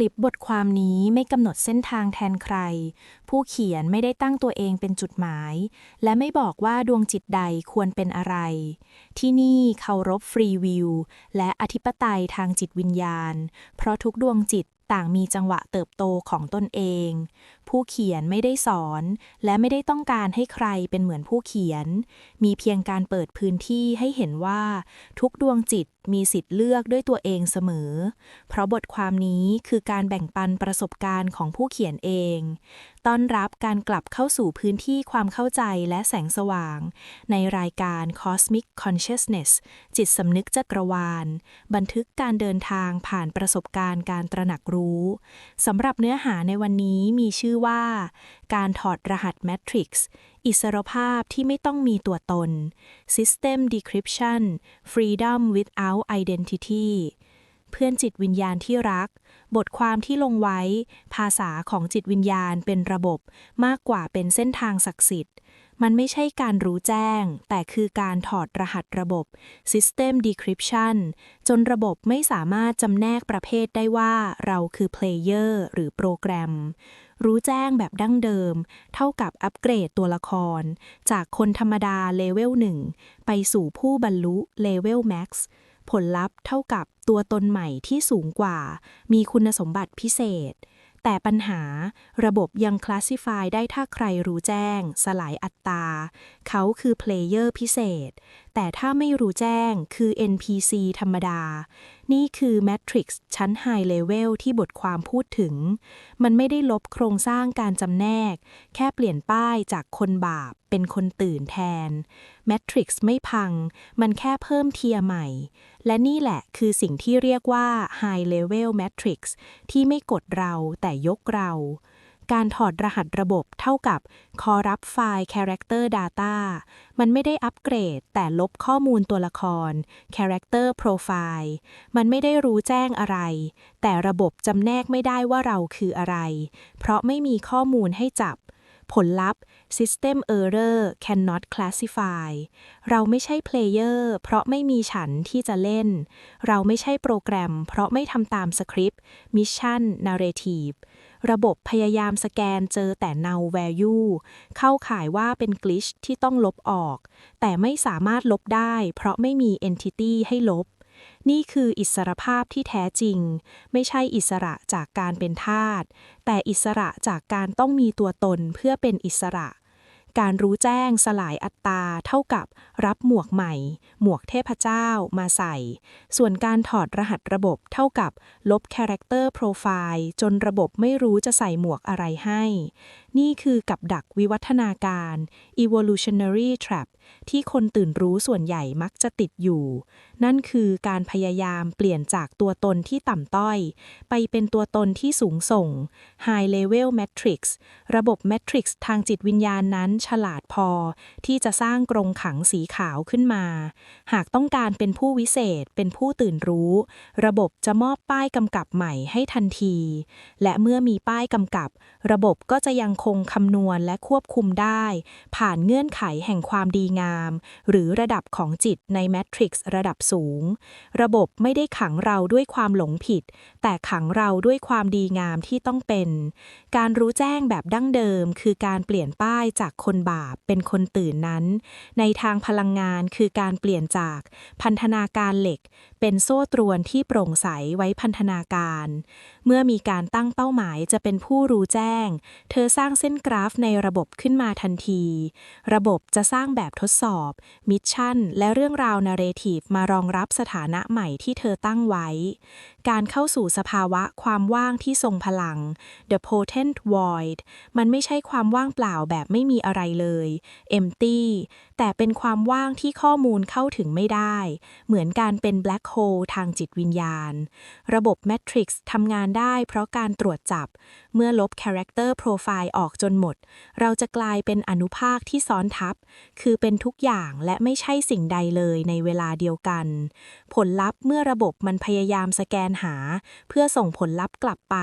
ลิปบทความนี้ไม่กำหนดเส้นทางแทนใคร ผู้เขียนไม่ได้ตั้งตัวเองเป็นจุดหมาย และไม่บอกว่าดวงจิตใดควรเป็นอะไร ที่นี่เคารพฟรีวิวและอธิปไตยทางจิตวิญญาณ เพราะทุกดวงจิตต่างมีจังหวะเติบโตของตนเอง ผู้เขียนไม่ได้สอน และไม่ได้ต้องการให้ใครเป็นเหมือนผู้เขียน มีเพียงการเปิดพื้นที่ให้เห็นว่า ทุกดวงจิตมีสิทธิ์เลือกด้วยตัวเองเสมอ เพราะบทความนี้คือการแบ่งปันประสบการณ์ของผู้เขียนเอง ต้อนรับการกลับเข้าสู่พื้นที่ความเข้าใจและแสงสว่าง ในรายการ Cosmic Consciousness จิตสำนึกจักรวาล บันทึกการเดินทางผ่านประสบการณ์การตระหนักรู้สำหรับเนื้อหาในวันนี้มีชื่อว่า การถอดรหัสแมทริกซ์อิสรภาพที่ไม่ต้องมีตัวตน System Decryption Freedom without Identity เพื่อนจิตวิญญาณที่รัก บทความที่ลงไว้ ภาษาของจิตวิญญาณเป็นระบบมากกว่าเป็นเส้นทางศักดิ์สิทธิ์ มันไม่ใช่การรู้แจ้ง แต่คือการถอดรหัสระบบ System Decryption จนระบบไม่สามารถจำแนกประเภทได้ว่าเราคือ Player หรือโปรแกรม รู้แจ้งแบบดั้งเดิม เท่ากับอัปเกรดตัวละคร จากคนธรรมดาเลเวลหนึ่งไปสู่ผู้บรรลุเลเวลแม็กซ์ผลลัพธ์เท่ากับตัวตนใหม่ที่สูงกว่า มีคุณสมบัติพิเศษ แต่ปัญหาระบบยังคลาสสิฟายได้ถ้าใครรู้แจ้ง สลายอัตตาเขาคือเพลเยอร์พิเศษ แต่ถ้าไม่รู้แจ้งคือ NPC ธรรมดา นี่คือ Matrix ชั้น High Level ที่บทความพูดถึง มันไม่ได้ลบโครงสร้างการจำแนก แค่เปลี่ยนป้ายจากคนบาปเป็นคนตื่นแทน Matrix ไม่พัง มันแค่เพิ่มเทียใหม่ และนี่แหละคือสิ่งที่เรียกว่า High Level Matrix ที่ไม่กดเราแต่ยกเรา การถอดรหัสระบบเท่ากับคอรับไฟล์ Character Data มันไม่ได้อัปเกรด แต่ลบข้อมูลตัวละคร Character Profile มันไม่ได้รู้แจ้งอะไร แต่ระบบจำแนกไม่ได้ว่าเราคืออะไร เพราะไม่มีข้อมูลให้จับ ผลลัพธ์ System Error cannot classify เราไม่ใช่ Player เพราะไม่มีฉันที่จะเล่น เราไม่ใช่โปรแกรม เพราะไม่ทำตามสคริปต์ Mission Narrative ระบบพยายามสแกนเจอแต่ null value เข้าข่ายว่าเป็น glitch ที่ต้องลบออก แต่ไม่สามารถลบได้ เพราะไม่มี entity ให้ลบ นี่คืออิสรภาพที่แท้จริง ไม่ใช่อิสระจากการเป็นทาส แต่อิสระจากการต้องมีตัวตนเพื่อเป็นอิสระ การรู้แจ้งสลายอัตตาเท่ากับรับหมวกใหม่ หมวกเทพเจ้ามาใส่ ส่วนการถอดรหัสระบบเท่ากับลบ Character Profile จนระบบไม่รู้จะใส่หมวกอะไรให้ นี่คือกับดักวิวัฒนาการ evolutionary trap ที่คนตื่นรู้ส่วนใหญ่มักจะติดอยู่ นั่นคือการพยายามเปลี่ยนจากตัวตนที่ต่ำต้อย ไปเป็นตัวตนที่สูงส่ง High Level Matrix ระบบ Matrix ทางจิตวิญญาณนั้นฉลาดพอ ที่จะสร้างกรงขังสีขาวขึ้นมา หากต้องการเป็นผู้วิเศษเป็นผู้ตื่นรู้ ระบบจะมอบป้ายกำกับใหม่ให้ทันที และเมื่อมีป้ายกำกับ ระบบก็จะยังคงคำนวณและควบคุมได้ ผ่านเงื่อนไขแห่งความดีงาม หรือระดับของจิตในแมทริกซ์ระดับสูง ระบบไม่ได้ขังเราด้วยความหลงผิด แต่ขังเราด้วยความดีงามที่ต้องเป็น การรู้แจ้งแบบดั้งเดิม คือการเปลี่ยนป้ายจากคนบาปเป็นคนตื่นนั้น ในทางพลังงานคือการเปลี่ยนจากพันธนาการเหล็ก เป็นโซ่ตรวนที่โปร่งใสไว้พันธนาการ เมื่อมีการตั้งเป้าหมายจะเป็นผู้รู้แจ้ง เธอสร้างเส้นกราฟในระบบขึ้นมาทันที ระบบจะสร้างแบบทดสอบ มิชชั่น และเรื่องราวนาเรทีฟมารองรับสถานะใหม่ที่เธอตั้งไว้ การเข้าสู่สภาวะความว่างที่ทรงพลัง the potent void มันไม่ใช่ความว่างเปล่าแบบไม่มีอะไรเลย empty แต่เป็นความว่างที่ข้อมูลเข้าถึงไม่ได้ เหมือนการเป็น black hole ทางจิตวิญญาณ ระบบ Matrix ทำงานได้เพราะการตรวจจับ เมื่อลบ Character Profile ออกจนหมด เราจะกลายเป็นอนุภาคที่ซ้อนทับ คือเป็นทุกอย่างและไม่ใช่สิ่งใดเลยในเวลาเดียวกัน ผลลัพธ์เมื่อระบบมันพยายามสแกนหา เพื่อส่งผลลัพธ์กลับไป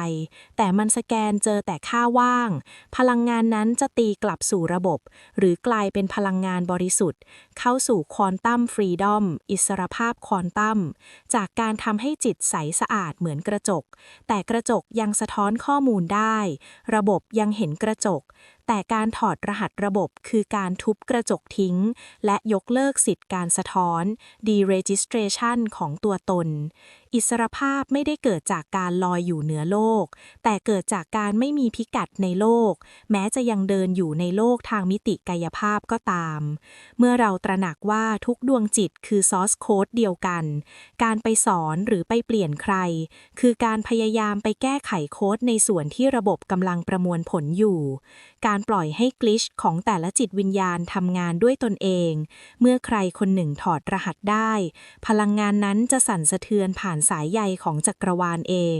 แต่มันสแกนเจอแต่ค่าว่าง พลังงานนั้นจะตีกลับสู่ระบบ หรือกลายเป็นพลังงานบริสุทธิ์ เข้าสู่ควอนตัมฟรีดอมอิสรภาพควอนตัม จากการทำให้จิตใสสะอาดเหมือนกระจก แต่กระจกยังสะท้อนข้อมูลได้ ระบบยังเห็นกระจก แต่การถอดรหัสระบบคือการทุบกระจกทิ้ง และยกเลิกสิทธิ์การสะท้อน deregistration ของตัวตน อิสรภาพไม่ได้เกิดจากการลอยอยู่เหนือโลก แต่เกิดจากการไม่มีพิกัดในโลก แม้จะยังเดินอยู่ในโลกทางมิติกายภาพก็ตาม เมื่อเราตระหนักว่าทุกดวงจิตคือซอสโค้ดเดียวกัน การไปสอนหรือไปเปลี่ยนใคร คือการพยายามไปแก้ไขโค้ดในส่วนที่ระบบกำลังประมวลผลอยู่ การการปล่อยให้กลิชของแต่ละจิตวิญญาณทำงานด้วยตนเอง เมื่อใครคนหนึ่งถอดรหัสได้ พลังงานนั้นจะสั่นสะเทือนผ่านสายใยของจักรวาลเอง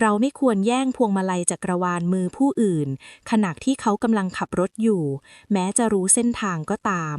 เราไม่ควรแย่งพวงมาลัยจักรวาลมือผู้อื่น ขณะที่เขากำลังขับรถอยู่ แม้จะรู้เส้นทางก็ตาม